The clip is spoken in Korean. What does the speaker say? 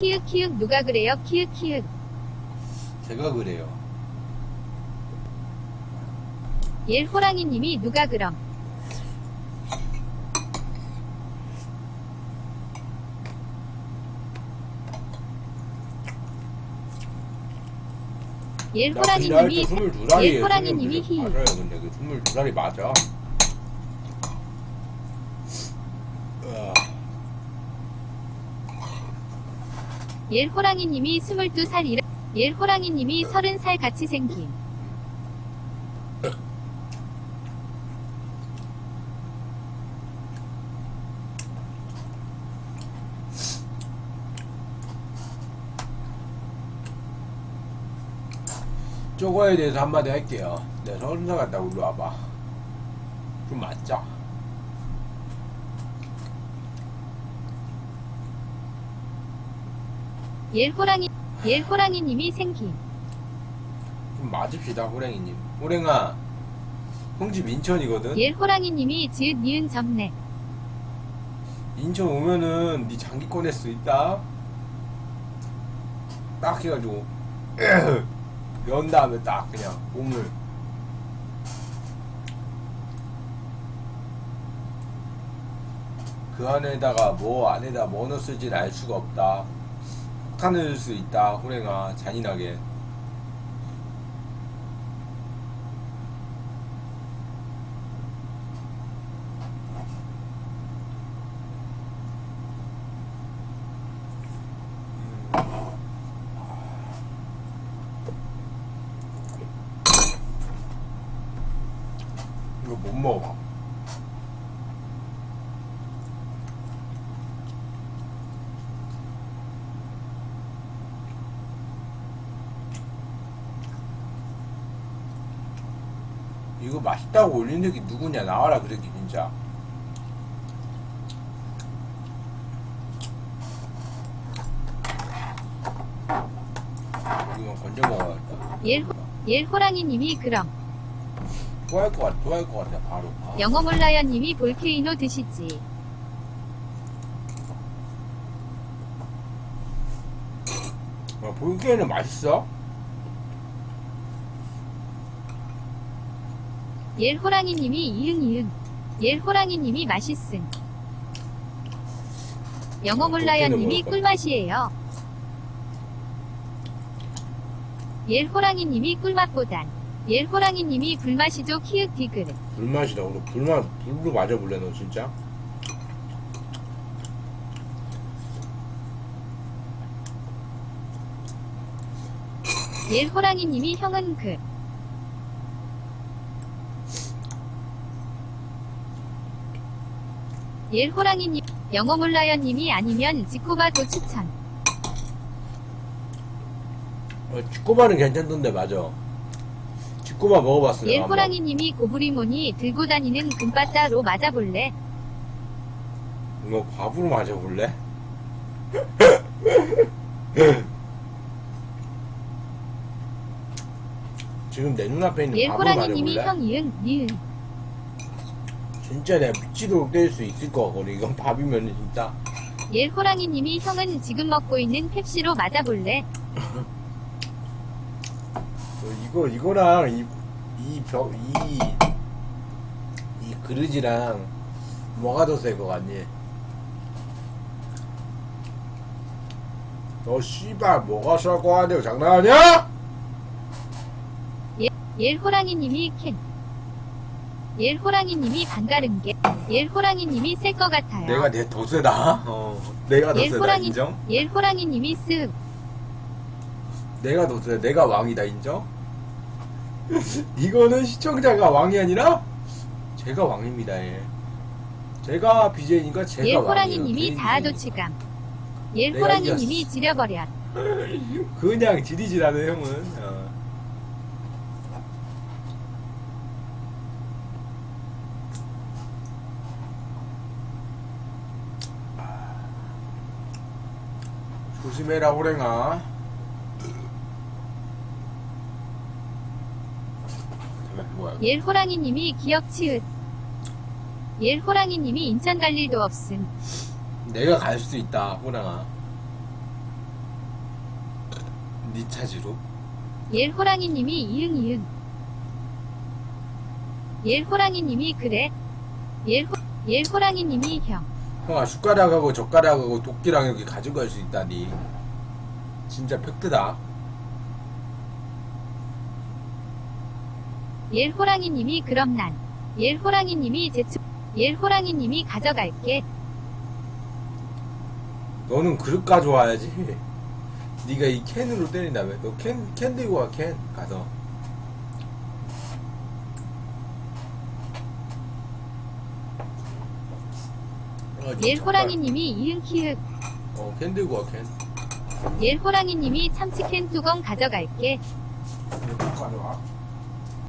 키읔 키읔 누가 그래요 키읔 키읔 제가 그래요. 옐 호랑이님이 누가 그럼 나 근데 호랑이님이 아직도 22살이에요. 예, 호랑이님이 히. 맞아요. 근데 그 22살이 맞아. 으아. 옐 호랑이님이 22살 이라 옐 호랑이님이 30살 같이 생김 저거에 대해서 한마디 할게요. 내가 서른 살 같다고 일로 와봐. 좀 맞자. 옐 호랑이 옐 호랑이님이 생김 좀 맞읍시다, 호랭이님. 호랭아, 형집 인천이거든? 옐 호랑이님이 지읒 니은 점네 인천 오면은 네 장기 꺼낼 수 있다. 딱 해가지고 연 다음에 딱 그냥 몸을 그 안에다가 뭐 안에다 뭐 넣었을지는 알 수가 없다. 폭탄을 수 있다. 호랭아 잔인하게. 이거 못 먹어. 이거 맛있다고 올린 새끼 누구냐? 나와라 그 새끼 진짜. 이거 건져 먹어야겠다 옐, 호- 옐 호랑이님이 그럼. 좋아할 것 같아 좋아할 것 같아 바로. 아. 영어 몰라요님이 볼케이노 드시지. 어, 볼게는 맛있어? 옐 호랑이님이 이응 이응. 옐 호랑이님이 맛있음. 영어 몰라요님이 볼케이노 꿀맛이에요. 옐 호랑이님이 꿀맛보단 옐 호랑이님이 불맛이죠 키읔 디귿. 불맛이다 오늘 불맛 불로 맞아 볼래 너 진짜? 옐 호랑이님이 형은 그 옐 호랑이님 영어 몰라요님이 아니면 지코바도 추천 어, 치꼬바는 괜찮던데 맞아 치꼬바 먹어봤어 옐 내가 한번. 호랑이님이 고부리모니 들고 다니는 금바따로 맞아볼래 이거 밥으로 맞아볼래? 지금 내 눈앞에 있는 옐 밥으로 호랑이님이 맞아볼래? 형 이응 니은 진짜 내가 미치도록 때릴 수 있을 것 같거든 이건 밥이면 진짜 옐 호랑이님이 형은 지금 먹고 있는 펩시로 맞아볼래 어, 이거 이거랑 이이벽이이 이 그릇이랑 뭐가 더세거 같니? 너 씨발 뭐가 쌀거 같냐 장난하냐? 옐 호랑이님이 캔. 옐 호랑이님이 반가른 게. 옐 호랑이님이 셀 것 같아요. 내가 내 더 세다. 어, 내가 더옐 세다 호랑이 인정? 옐 호랑이님이 쓱. 내가 더 세. 내가 왕이다 인정? 이거는 시청자가 왕이 아니라 제가 왕입니다. 예. 제가 BJ니까 제가. 호랑이님이 자아도취감. 옐 내가 호랑이님이. 지려버려. 그냥 지리지라는 형은 어. 조심해라 호랭아 옐 호랑이님이 기억 치읓. 옐 호랑이님이 인천 갈 일도 없음. 내가 갈 수 있다 호랑아 니 차지로? 일호랑이님이 이응 이응. 일호랑이님이 그래. 일호 일호랑이님이 형. 형아 숟가락하고 젓가락하고 도끼랑 이렇게 가져갈 수 있다니 진짜 팩트다 일호랑이님이 그럼 난. 일호랑이님이 제출. 일호랑이님이 가져갈게. 너는 그릇 가져와야지 네가 이 캔으로 때린다며 너 캔 캔 들고 와 캔 가서 어, 니 일호랑이님이 이응 키읔. 어, 캔 들고 와캔 일호랑이님이 참치캔 뚜껑 가져갈게. 가져와